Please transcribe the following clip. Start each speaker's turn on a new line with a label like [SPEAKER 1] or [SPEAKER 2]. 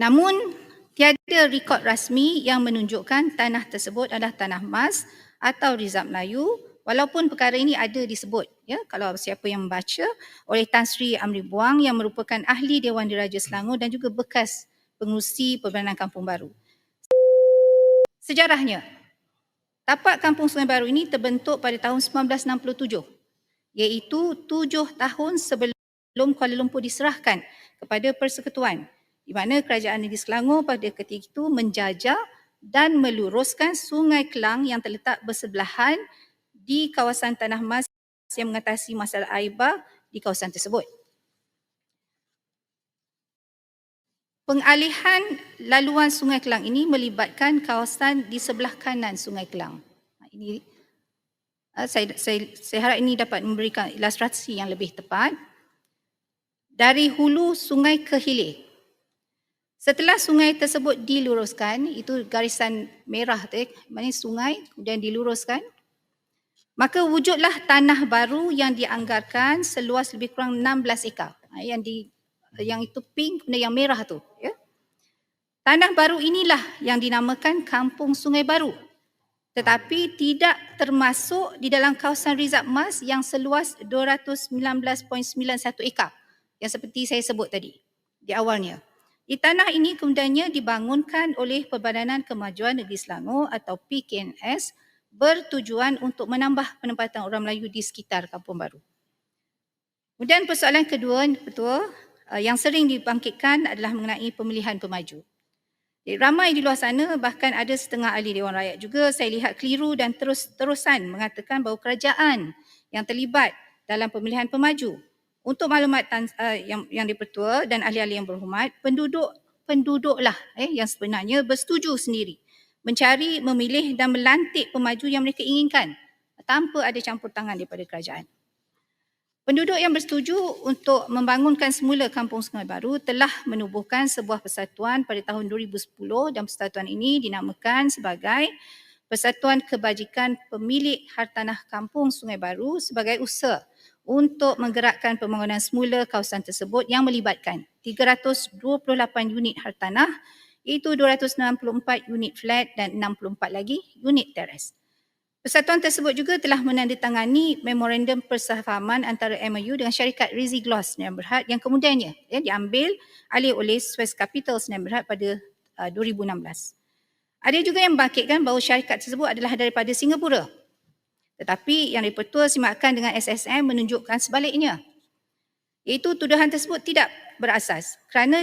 [SPEAKER 1] Namun tiada rekod rasmi yang menunjukkan tanah tersebut adalah tanah emas atau rizab Melayu walaupun perkara ini ada disebut ya kalau siapa yang membaca oleh Tan Sri Amri Buang yang merupakan ahli Dewan Diraja Selangor dan juga bekas pengurusi Perbadanan Kampung Baru. Sejarahnya, tapak Kampung Sungai Baru ini terbentuk pada tahun 1967 iaitu tujuh tahun sebelum Kuala Lumpur diserahkan kepada Persekutuan di mana Kerajaan Negeri Selangor pada ketika itu menjajah dan meluruskan Sungai Kelang yang terletak bersebelahan di kawasan Tanah Mas yang mengatasi masalah air bah di kawasan tersebut. Pengalihan laluan Sungai Kelang ini melibatkan kawasan di sebelah kanan Sungai Kelang. Ha, ini uh, saya, saya, saya harap ini dapat memberikan ilustrasi yang lebih tepat. Dari hulu sungai ke hilir, Setelah sungai tersebut diluruskan, itu garisan merah tu, maknanya sungai kemudian diluruskan, maka wujudlah tanah baru yang dianggarkan seluas lebih kurang 16 ekar. Ha, yang di yang itu pink kemudian yang merah tu, ya. Tanah baru inilah yang dinamakan Kampung Sungai Baru. Tetapi tidak termasuk di dalam kawasan Rizab Mas yang seluas 219.91 ekar yang seperti saya sebut tadi di awalnya. Di tanah ini kemudiannya dibangunkan oleh Perbadanan Kemajuan Negeri Selangor atau PKNS bertujuan untuk menambah penempatan orang Melayu di sekitar Kampung Baru. Kemudian persoalan kedua, Ketua, eh, yang sering dibangkitkan adalah mengenai pemilihan pemaju. Ramai di luar sana, bahkan ada setengah ahli Dewan Rakyat juga saya lihat keliru dan terus-terusan mengatakan bahawa kerajaan yang terlibat dalam pemilihan pemaju untuk maklumat uh, yang yang dipertua dan ahli-ahli yang berhormat, penduduk penduduklah eh yang sebenarnya bersetuju sendiri mencari, memilih dan melantik pemaju yang mereka inginkan tanpa ada campur tangan daripada kerajaan. Penduduk yang bersetuju untuk membangunkan semula Kampung Sungai Baru telah menubuhkan sebuah persatuan pada tahun 2010 dan persatuan ini dinamakan sebagai Persatuan Kebajikan Pemilik Hartanah Kampung Sungai Baru sebagai usaha untuk menggerakkan pembangunan semula kawasan tersebut yang melibatkan 328 unit hartanah iaitu 264 unit flat dan 64 lagi unit teres. Persatuan tersebut juga telah menandatangani memorandum persefahaman antara MOU dengan syarikat Rizzi Gloss Sdn Berhad yang kemudiannya ya, diambil alih oleh Swiss Capital Sdn Berhad pada uh, 2016. Ada juga yang membangkitkan bahawa syarikat tersebut adalah daripada Singapura tetapi yang dipertua simakkan dengan SSM menunjukkan sebaliknya. Iaitu tuduhan tersebut tidak berasas kerana